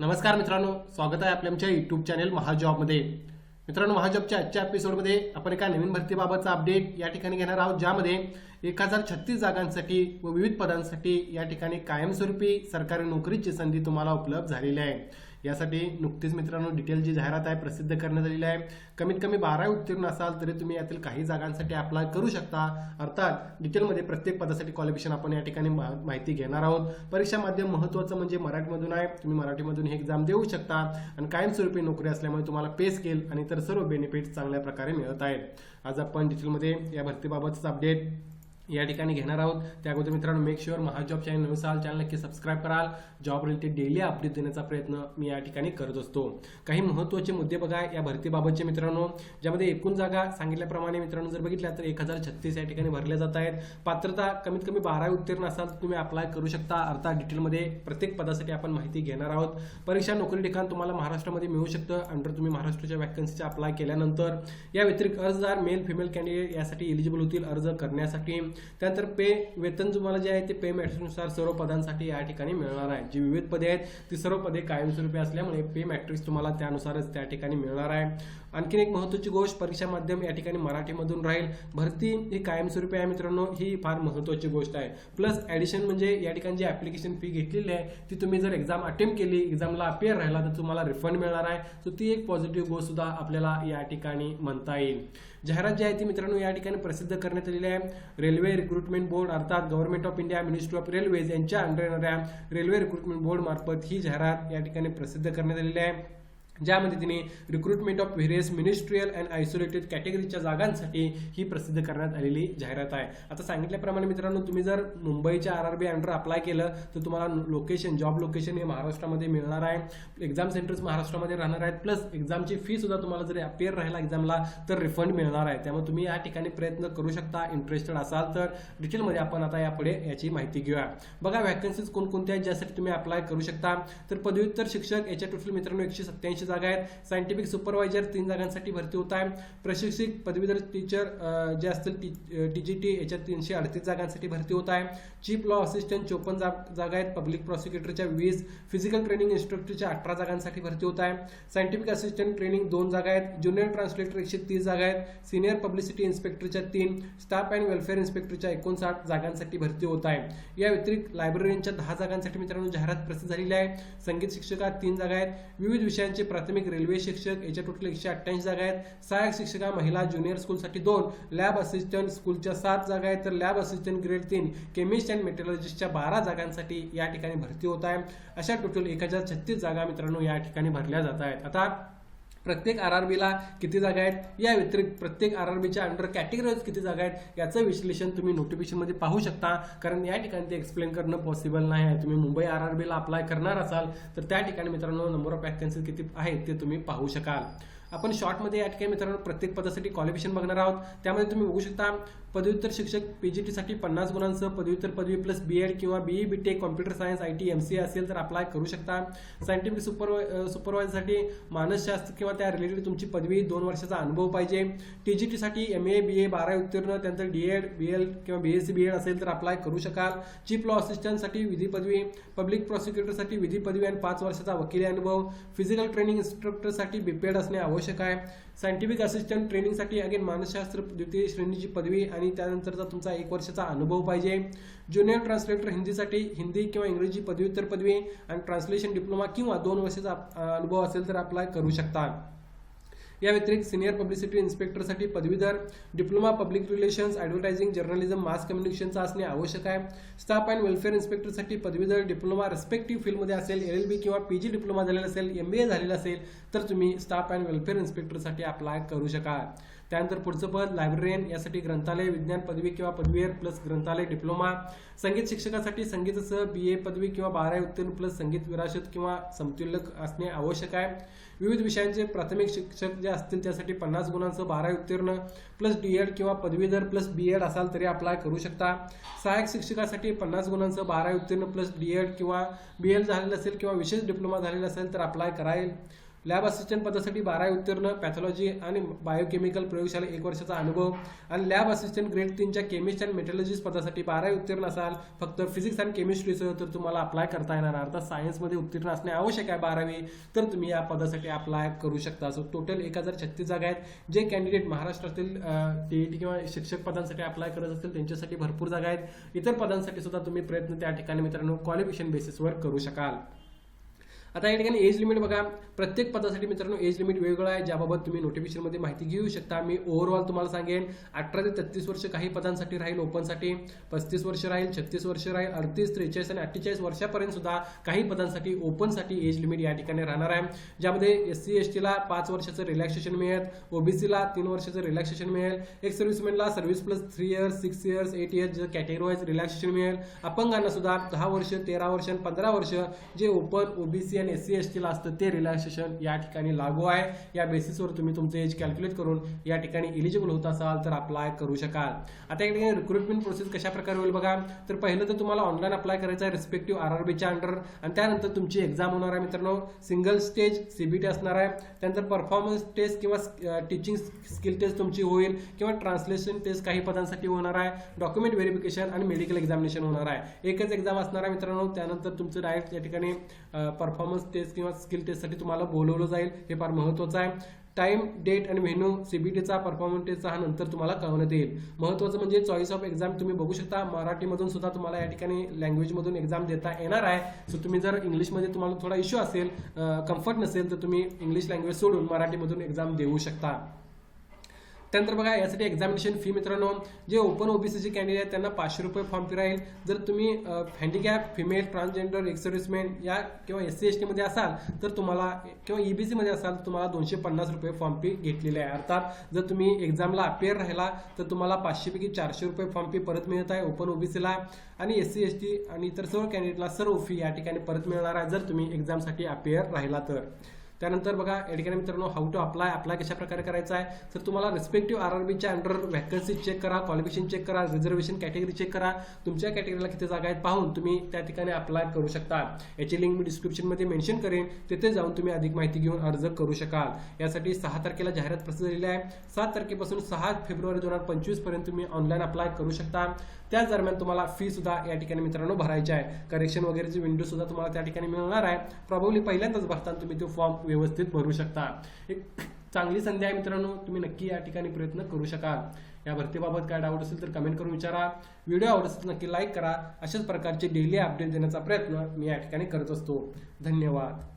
नमस्कार मित्रांनो स्वागत आहे आपल्या आमच्या युट्यूब चॅनल महाजॉबमध्ये. मित्रांनो महाजॉबच्या आजच्या एपिसोडमध्ये आपण एका नवीन भरतीबाबतचा अपडेट या ठिकाणी घेणार आहोत ज्यामध्ये एक हजार छत्तीस जागांसाठी व विविध पदांसाठी या ठिकाणी कायमस्वरूपी सरकारी नोकरीची संधी तुम्हाला उपलब्ध झालेली आहे. यासाठी नुकतीच मित्रांनो डिटेल जी जाहिरात आहे प्रसिद्ध करण्यात आलेली आहे. कमीत कमी बारा उत्तीर्ण असाल तरी तुम्ही यातील काही जागांसाठी अप्लाय करू शकता. अर्थात डिटेलमध्ये प्रत्येक पदासाठी क्वालिफिकेशन आपण या ठिकाणी मा- माहिती घेणार आहोत. परीक्षा माध्यम महत्त्वाचं म्हणजे मराठीमधून आहे. तुम्ही मराठीमधून ही एक्झाम देऊ शकता. आणि कायमस्वरूपी नोकरी असल्यामुळे तुम्हाला पे स्केल आणि इतर सर्व बेनिफिट्स चांगल्या प्रकारे मिळत आहेत. आज आपण डिटेलमध्ये या भरतीबाबतचा अपडेट या ठिकाणी घेणार आहोत. त्या अगोदर मित्रांनो मेक शुअर महाजॉब चॅनल नवीन असाल चॅनल नक्की सबस्क्राईब कराल. जॉब रिलेटेड डेली अपडेट देण्याचा प्रयत्न मी या ठिकाणी करत असतो. काही महत्त्वाचे मुद्दे बघा या भरतीबाबतचे मित्रांनो. ज्यामध्ये एकूण जागा सांगितल्याप्रमाणे मित्रांनो जर बघितल्या तर एक हजार छत्तीस या ठिकाणी भरल्या जात आहेत. पात्रता कमीत कमी बारावी उत्तीर्ण असाल तर तुम्ही अप्लाय करू शकता. अर्थात डिटेलमध्ये प्रत्येक पदासाठी आपण माहिती घेणार आहोत. परीक्षा नोकरी ठिकाण तुम्हाला महाराष्ट्रामध्ये मिळू शकतं. अंडर तुम्ही महाराष्ट्राच्या वॅकन्सीचे अप्लाय केल्यानंतर. या व्यतिरिक्त अर्जदार मेल फिमेल कॅन्डिडेट यासाठी एलिजिबल होतील अर्ज करण्यासाठी. त्यानंतर पे वेतन तुम्हाला जे आहे ते पे मॅट्रिक्सनुसार सर्व पदांसाठी या ठिकाणी मिळणार आहे. जी विविध पदे आहेत ती सर्व पदे कायमस्वरूपी असल्यामुळे पे मॅट्रिक्स तुम्हाला त्यानुसारच त्या ठिकाणी मिळणार आहे. आणखीन एक महत्त्वाची गोष्ट परीक्षा माध्यम या ठिकाणी मराठीमधून राहील. भरती ही कायमस्वरूपी आहे मित्रांनो ही फार महत्त्वाची गोष्ट आहे. प्लस ॲडिशन म्हणजे या ठिकाणी जी ॲप्लिकेशन फी घेतलेली आहे ती तुम्ही जर एक्झाम अटेम्प्ट केली एक्झामला अपियर राहिला तर तुम्हाला रिफंड मिळणार आहे. सो ती एक पॉझिटिव्ह गोष्ट सुद्धा आपल्याला या ठिकाणी म्हणता येईल. जाहिरात जी आहे ती मित्रांनो या ठिकाणी प्रसिद्ध करण्यात आलेली आहे. रेल्वे रिक्रुटमेंट बोर्ड अर्थात government of India ministry of railways यांच्या अंडर येणाऱ्या रेल्वे रिक्रुटमेंट बोर्ड मार्फत ही जाहिरात या ठिकाणी प्रसिद्ध करण्यात आलेली आहे. ज्यामध्ये तिने recruitment of various ministerial and isolated कॅटेगरीच्या जागांसाठी ही प्रसिद्ध करण्यात आलेली जाहिरात आहे. आता सांगितल्याप्रमाणे मित्रांनो तुम्ही जर मुंबईच्या R R B under apply केलं तर तुम्हाला लोकेशन जॉब लोकेशन हे महाराष्ट्रामध्ये मिळणार आहे. एक्झाम सेंटर्स महाराष्ट्रामध्ये राहणार आहेत. प्लस एक्झामची फी सुद्धा तुम्हाला जर अपेअर राहिला एक्झामला तर रिफंड मिळणार आहे. त्यामुळे तुम्ही या ठिकाणी प्रयत्न करू शकता. इंटरेस्टेड असाल तर डिटेलमध्ये आपण आता यापुढे याची माहिती घेऊया. बघा व्हॅकन्सीज कोणकोणत्या आहेत ज्यासाठी तुम्ही अप्लाय करू शकता. तर पदव्युत्तर शिक्षक याच्या टोटल मित्रांनो एकशे सत्याऐंशी जागा आहेत. सायंटिफिक सुपरवायझर तीन जागांसाठी भरती होत आहे. प्रशिक्षक पदवीधर टीचर जे असतील टी जी टी याच्यात तीनशे अडतीस जागांसाठी भरती होत आहे. चीफ लॉ असिस्टंट चोपन्न जाग जागा आहेत. पब्लिक प्रॉसिक्युटरच्या वीस फिजिकल ट्रेनिंग इन्स्ट्रक्टरच्या अठरा जागांसाठी भरती होत आहे. सायंटिफिक असिस्टंट ट्रेनिंग दोन जागा आहेत. ज्युनियर ट्रान्सलेटर एकशे तीस जागा आहेत. सिनियर पब्लिसिटी इन्स्पेक्टरच्या तीन स्टाफ अँड वेलफेअर इन्स्पेक्टरच्या एकोणसाठ जागांसाठी भरती होत आहे. या व्यतिरिक्त लायब्ररीच्या दहा जागांसाठी मित्रांनो जाहिरात प्रसिद्ध झालेली आहे. संगीत शिक्षकात तीन जागा आहेत. विविध विषयांचे प्राथमिक रेल्वे शिक्षक याच्या टोटल एकशे अठ्ठ्याऐंशी जागा आहेत. सहाय्यक शिक्षिका महिला ज्युनियर स्कूलसाठी दोन लॅब असिस्टंट स्कूलच्या सात जागा आहेत. तर लॅब असिस्टंट ग्रेड तीन केमिस्ट अँड मेटलॉजिस्टच्या बारा जागांसाठी या ठिकाणी भरती होत आहे. अशा टोटल एक हजार छत्तीस जागा मित्रांनो या ठिकाणी भरल्या जात आहेत. आता प्रत्येक आर आर बीला किती जागा आहेत? या व्यतिरिक्त प्रत्येक आर आर बीच्या अंडर कॅटेगरीज किती जागा आहेत? याचं विश्लेषण तुम्ही नोटिफिकेशनमध्ये पाहू शकता. कारण या ठिकाणी ते एक्सप्लेन करणं पॉसिबल नाही आहे. तुम्ही मुंबई आर आर बीला अप्लाय करणार असाल तर त्या ठिकाणी मित्रांनो नंबर ऑफ वॅकन्सीज किती आहेत ते तुम्ही पाहू शकाल. आपण शॉर्टमध्ये या ठिकाणी मित्रांनो प्रत्येक पदासाठी क्वालिफिकेशन बघणार आहोत. त्यामध्ये तुम्ही बघू शकता पदव्युत्तर शिक्षक पीजीटीसाठी पन्नास गुणांसह पदव्युत्तर पदवी प्लस बी एड किंवा BE B tech computer science I T M C असेल तर अप्लाय करू शकता. सायंटिफिक सुपर सुपरवायझरसाठी मानसशास्त्र किंवा त्या रिलेटेड तुमची पदवी दोन वर्षाचा अनुभव पाहिजे. टी जी टीसाठी एम ए बी ए बारा उत्तीर्ण त्यानंतर डी एड बी एल किंवा B S C B Ed असेल तर अप्लाय करू शकाल. चीफ लॉ असिस्टंटसाठी विधी पदवी पब्लिक प्रॉसिक्युटरसाठी विधी पदवी आणि पाच वर्षाचा वकिली अनुभव. फिजिकल ट्रेनिंग इन्स्ट्रक्टरसाठी बीपीएड असणे आवश्यक आहे. सायंटिफिक असिस्टंट ट्रेनिंगसाठी अगेन मानसशास्त्र द्वितीय श्रेणीची पदवी आणि त्यानंतरचा तुमचा एक वर्षाचा अनुभव पाहिजे. ज्युनियर ट्रान्सलेटर हिंदीसाठी हिंदी किंवा इंग्रजी पदव्युत्तर पदवी आणि ट्रान्सलेशन डिप्लोमा किंवा दोन वर्षाचा अनुभव असेल तर अप्लाय करू शकता. या व्यतिरिक्त सिनियर पब्लिसिटी इन्स्पेक्टरसाठी पदवीधर diploma public relations advertising journalism mass कम्युनिकेशनचा असणे आवश्यक आहे. स्टाफ अँड वेलफेअर इन्स्पेक्टरसाठी पदवीधर डिप्लोमा रेस्पेक्टिव्ह फील्डमध्ये असेल एल एल बी किंवा पी जी डिप्लोमा झालेला असेल एम बी ए झालेला असेल तर तुम्ही स्टाफ अँड वेलफेअर इन्स्पेक्टरसाठी अप्लाय करू शकाल. त्यानंतर पुढचं पद लायब्ररियन यासाठी ग्रंथालय विज्ञान पदवी किंवा पदवीयर प्लस ग्रंथालय डिप्लोमा संगीत शिक्षकासाठी संगीतासह बी ए पदवी किंवा बारावी उत्तीर्ण प्लस संगीत विरासत किंवा समतुल्य असणे आवश्यक आहे. विविध विषयांचे प्राथमिक शिक्षक जे असतील त्यासाठी पन्नास गुणांसह बारावी उत्तीर्ण प्लस डी एड किंवा पदवीधर प्लस बी एड असाल तरी अप्लाय करू शकता. सहाय्यक शिक्षकासाठी पन्नास गुणांसह बारावी उत्तीर्ण प्लस डी एड किंवा बी एड झालेलं असेल किंवा विशेष डिप्लोमा झालेला असेल तर अप्लाय करायला लॅब असिस्टंट पदासाठी बारावी उत्तीर्ण पॅथॉलॉजी आणि बायोकेमिकल प्रयोगशाला एक वर्षाचा अनुभव. आणि लॅब असिस्टंट ग्रेड तीनच्या केमिस्ट अँड मेटॉलॉजिस्ट पदासाठी बारावी उत्तीर्ण असाल फक्त फिजिक्स अँड केमिस्ट्रीचं तर तुम्हाला अप्लाय करता येणार. अर्थात सायन्समध्ये उत्तीर्ण असणे आवश्यक आहे बारावी. तर तुम्ही या पदासाठी अप्लाय करू शकता. सो टोटल एक हजार छत्तीस जागा आहेत. जे कॅन्डिडेट महाराष्ट्रातील टीईटी किंवा शिक्षक पदांसाठी अप्लाय करत असतील त्यांच्यासाठी भरपूर जागा आहेत. इतर पदांसाठी सुद्धा तुम्ही प्रयत्न त्या ठिकाणी मित्रांनो क्वालिफिकेशन बेसिसवर करू शकाल. आता या ठिकाणी एज लिमिट बघा. प्रत्येक पदासाठी मित्रांनो एज लिमिट वेगळं आहे. ज्याबाबत तुम्ही नोटिफिकेशनमध्ये माहिती घेऊ शकता. मी ओव्हरऑल तुम्हाला सांगेन अठरा ते तेहतीस वर्ष काही पदांसाठी राहील ओपनसाठी पस्तीस वर्ष राहील छत्तीस वर्ष राहील अडतीस त्रेचाळीस आणि अठ्ठेचाळीस वर्षापर्यंत सुद्धा काही पदांसाठी ओपनसाठी एज लिमिट या ठिकाणी राहणार आहे. ज्यामध्ये एस सी एस टीला पाच वर्षाचं रिलॅक्सेशन मिळेल ओबीसीला तीन वर्षाचं रिलॅक्सेशन मिळेल एक सर्व्हिसमॅनला service plus three years six years eight years जे कॅटेगरी वाईज रिलॅक्सेशन मिळेल. अपंगांना सुद्धा दहा वर्ष तेरा वर्ष आणि पंधरा वर्ष जे ओपन ओबीसी आणि एस सी एस टीला असतं ते रिलॅक्सेशन या ठिकाणी लागू आहे. या बेसिसवर तुम्ही तुमचं एज कॅल्क्युलेट करून या ठिकाणी एलिजिबल होत असाल तर अप्लाय करू शकाल. आता या ठिकाणी रिक्रुटमेंट प्रोसेस कशा प्रकारे होईल बघा. तर पहिलं तर तुम्हाला ऑनलाईन अप्लाय करायचं आहे रिस्पेक्टिव्ह आर आर बीच्या अंडर आणि त्यानंतर तुमची एक्झाम होणार आहे मित्रांनो. सिंगल स्टेज सीबीटी असणार आहे. त्यानंतर परफॉर्मन्स टेस्ट किंवा टीचिंग स्किल टेस्ट तुमची होईल किंवा ट्रान्सलेशन टेस्ट काही पदांसाठी होणार आहे. डॉक्युमेंट व्हेरिफिकेशन आणि मेडिकल एक्झामिनेशन होणार आहे. एकच एक्झाम असणार आहे मित्रांनो. त्यानंतर तुमचं डायरेक्ट या ठिकाणी परफॉर्मन्स टेस्ट किंवा स्किल टेस्टसाठी तुम्हाला बोलवलं जाईल हे फार महत्त्वाचं आहे. टाइम डेट आणि मेन्यू सीबीटीचा परफॉर्मन्स टेस्टचा हा नंतर तुम्हाला कळवण्यात येईल. महत्त्वाचं म्हणजे चॉईस ऑफ एक्झाम तुम्ही बघू शकता. मराठीमधून सुद्धा तुम्हाला या ठिकाणी लँग्वेजमधून एक्झाम देता येणार आहे. सो तुम्ही जर इंग्लिशमध्ये तुम्हाला थोडा इश्यू असेल कम्फर्ट नसेल तर तुम्ही इंग्लिश लँग्वेज सोडून मराठीमधून एक्झाम देऊ शकता. त्यानंतर बघा यासाठी एक्झामिनेशन फी मित्रांनो जे ओपन ओबीसीचे कॅन्डिडेट आहेत त्यांना पाचशे रुपये फॉर्म फी राहील जर तुम्ही हँडिकॅप फिमेल ट्रान्सजेंडर एक्सर्विसमेन या किंवा एस सी एस टीमध्ये असाल तर तुम्हाला किंवा ईबीसीमध्ये असाल तर तुम्हाला दोनशे पन्नास रुपये फॉर्म फी घेतलेली आहे. अर्थात जर तुम्ही एक्झामला अपेअर राहिला तर तुम्हाला पाचशेपैकी चारशे रुपये फॉर्म फी परत मिळत आहे ओपन ओबीसीला आणि एस सी एस टी आणि इतर सर्व कॅन्डिडेटला सर्व फी या ठिकाणी परत मिळणार आहे जर तुम्ही एक्झामसाठी अपेअर राहिला तर. त्यानंतर बघा या ठिकाणी मित्रांनो हाऊ टू अप्लाय अप्लाय कशा प्रकारे करायचा आहे? तर तुम्हाला रिस्पेक्टिव्ह आर आर बीच्या अंडर व्हॅकन्सी चेक करा क्वालिफिकेशन चेक करा रिझर्वेशन कॅटेगरी चेक करा. तुमच्या कॅटेगरीला किती जागा आहेत पाहून तुम्ही त्या ठिकाणी अप्लाय करू शकता. याची लिंक मी डिस्क्रिप्शनमध्ये मेन्शन करेन. तिथे जाऊन तुम्ही अधिक माहिती घेऊन अर्ज करू शकाल. यासाठी सहा तारखेला जाहिरात प्रसिद्ध झालेली आहे. सात तारखेपासून सहा फेब्रुवारी दोन हजार पंचवीसपर्यंत तुम्ही ऑनलाईन अप्लाय करू शकता. त्याच दरम्यान तुम्हाला फी सुद्धा या ठिकाणी मित्रांनो भरायची आहे. करेक्शन वगैरेची विंडो सुद्धा तुम्हाला त्या ठिकाणी मिळणार आहे. प्रॉब्ली पहिल्यांदाच भरताना तुम्ही तो फॉर्म व्यवस्थित भरू शकता. एक चांगली संधी आहे मित्रांनो तुम्ही नक्की या ठिकाणी प्रयत्न करू शकाल. या भरतीबाबत काय डाऊट असेल तर कमेंट करून विचारा. व्हिडिओ आवडत असेल नक्की लाईक करा. अशाच प्रकारचे डेली अपडेट देण्याचा प्रयत्न मी या ठिकाणी करत असतो. धन्यवाद.